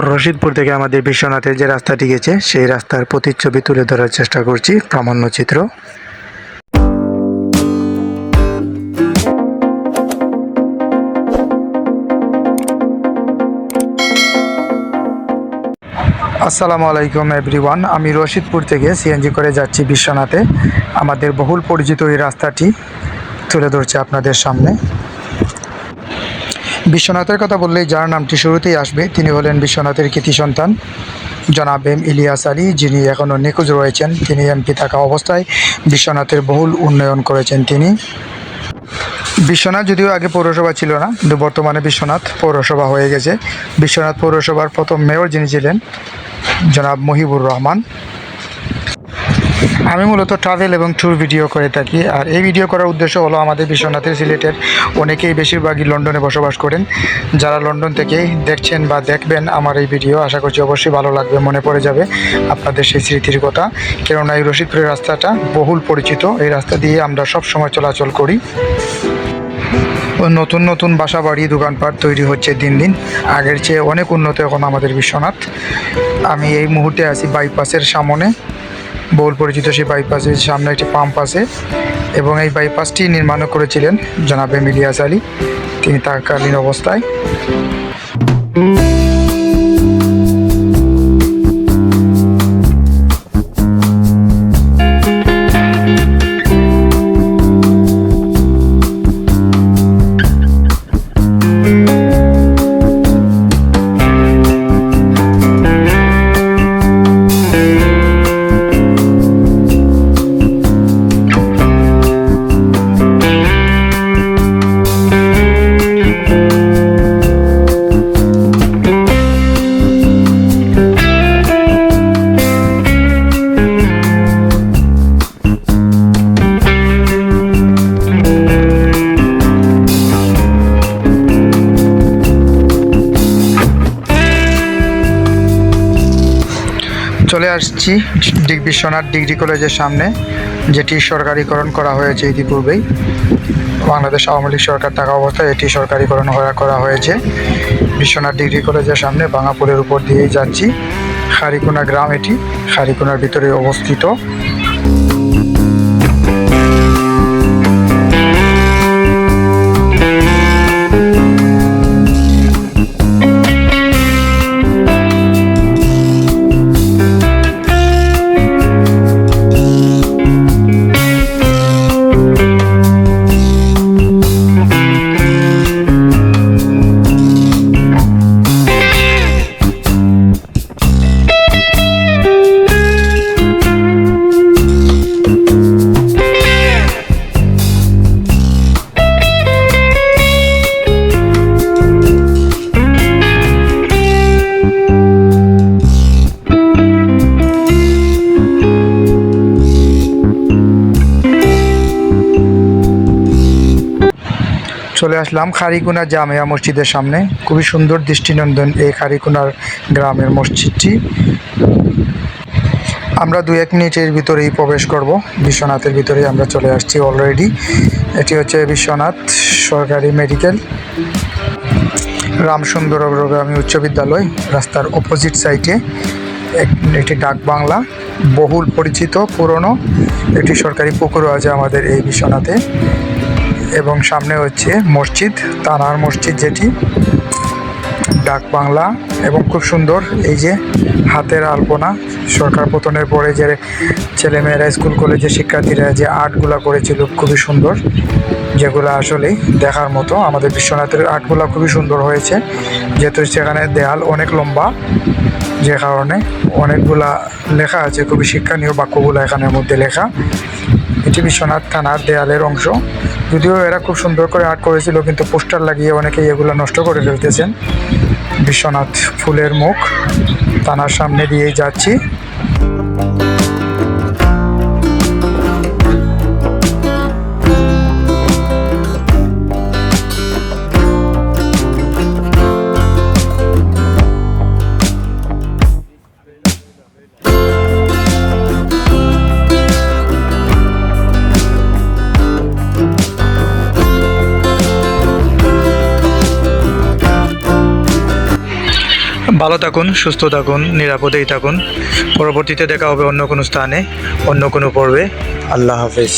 রশিদপুর থেকে আমাদের বিশ্বনাথের যে রাস্তাটি গেছে, সেই রাস্তার প্রতিচ্ছবি তুলে ধরার চেষ্টা করছি। প্রামাণ্য চিত্র। আসসালামু আলাইকুম এভরিওয়ান। আমি রশিদপুর থেকে সিএনজি করে যাচ্ছি বিশ্বনাথে। আমাদের বহুল পরিচিত এই রাস্তাটি তুলে ধরছে আপনাদের সামনে। বিশ্বনাথের কথা বললেই যার নামটি শুরুতেই আসবে, তিনি হলেন বিশ্বনাথের কৃতি সন্তান। জনাব এম ইলিয়াস আলী, যিনি এখনও নিখোঁজ রয়েছেন, তিনি এমপি থাকা অবস্থায় বিশ্বনাথের বহুল উন্নয়ন করেছেন তিনি। বিশ্বনাথ যদিও আগে পৌরসভা ছিল না, কিন্তু বর্তমানে বিশ্বনাথ পৌরসভা হয়ে গেছে। বিশ্বনাথ পৌরসভার প্রথম মেয়র যিনি ছিলেন, জনাব মহিবুর রহমান। আমি মূলত ট্রাভেল এবং ট্যুর ভিডিও করে থাকি। আর এই ভিডিও করার উদ্দেশ্য হলো আমাদের বিশ্বনাথের সিলেটের অনেকেই বেশিরভাগই লন্ডনে বসবাস করেন। যারা লন্ডন থেকে দেখছেন বা দেখবেন আমার এই ভিডিও আশা করছি অবশ্যই ভালো লাগবে, মনে পড়ে যাবে আপনাদের সেই স্মৃতির কথা। কেননা এই রশিদপুরের রাস্তাটা বহুল পরিচিত। এই রাস্তা দিয়ে আমরা সব সময় চলাচল করি। নতুন নতুন বাসা বাড়ি, দোকানপাট তৈরি হচ্ছে দিন দিন। আগের চেয়ে অনেক উন্নত এখন আমাদের বিশ্বনাথ। আমি এই মুহূর্তে আছি বাইপাসের সামনে। বহুল পরিচিত সেই বাইপাসের সামনে একটি পাম্প আছে এবং এই বাইপাসটি নির্মাণও করেছিলেন জনাব এম ইলিয়াস আলী। তিনি তাকালীন অবস্থায়। চলে আসছি বিশ্বনাথ ডিগ্রি কলেজের সামনে, যেটি সরকারিকরণ করা হয়েছে ইতিপূর্বেই। বাংলাদেশ আওয়ামী লীগ সরকার থাকা অবস্থায় এটি সরকারিকরণ করা করা হয়েছে। বিশ্বনাথ ডিগ্রি কলেজের সামনে বাঙাপুরের উপর দিয়েই যাচ্ছি। খারিকুনা গ্রাম এটি, খারিকুনার ভিতরে অবস্থিত। চলে আসলাম খারিকুনা জামিয়া মসজিদের সামনে। খুবই সুন্দর দৃষ্টিনন্দন এই খারিকুনার গ্রামের মসজিদটি। আমরা দু এক মিনিটের ভিতরেই প্রবেশ করব। বিশ্বনাথের ভিতরেই আমরা চলে আসছি অলরেডি এটি হচ্ছে বিশ্বনাথ সরকারি মেডিকেল রামসুন্দর অগ্রগামী উচ্চ বিদ্যালয়, রাস্তার অপোজিট সাইডে একটি ডাক বাংলা, বহুল পরিচিত, পুরনো। একটি সরকারি পুকুরও আছে আমাদের এই বিশ্বনাথে। এবং সামনে হচ্ছে মসজিদ, তানার মসজিদ যেটি, ডাক বাংলা এবং খুব সুন্দর এই যে হাতের আলপনা। সরকার পতনের পরে যে ছেলেমেয়েরা স্কুল, কলেজে শিক্ষার্থীরা যে আর্টগুলো করেছিল খুবই সুন্দর, যেগুলো আসলে দেখার মতো আমাদের বিশ্বনাথের আর্টগুলো খুবই সুন্দর হয়েছে। যেহেতু সেখানে দেয়াল অনেক লম্বা, যে কারণে অনেকগুলা লেখা আছে, খুবই শিক্ষণীয় বাক্যগুলো এখানের মধ্যে লেখা। এটি বিশ্বনাথ থানার দেয়ালের অংশ। যদিও এরা খুব সুন্দর করে আর্ট করেছিল, কিন্তু পোস্টার লাগিয়ে অনেকেই এগুলো নষ্ট করে ফেলতেছেন। বিশ্বনাথ ফুলের মুখ, থানার সামনে দিয়েই যাচ্ছি। ভালো থাকুন, সুস্থ থাকুন, নিরাপদেই থাকুন। পরবর্তীতে দেখা হবে অন্য কোনো স্থানে, অন্য কোনো পর্বে। আল্লাহ হাফেজ।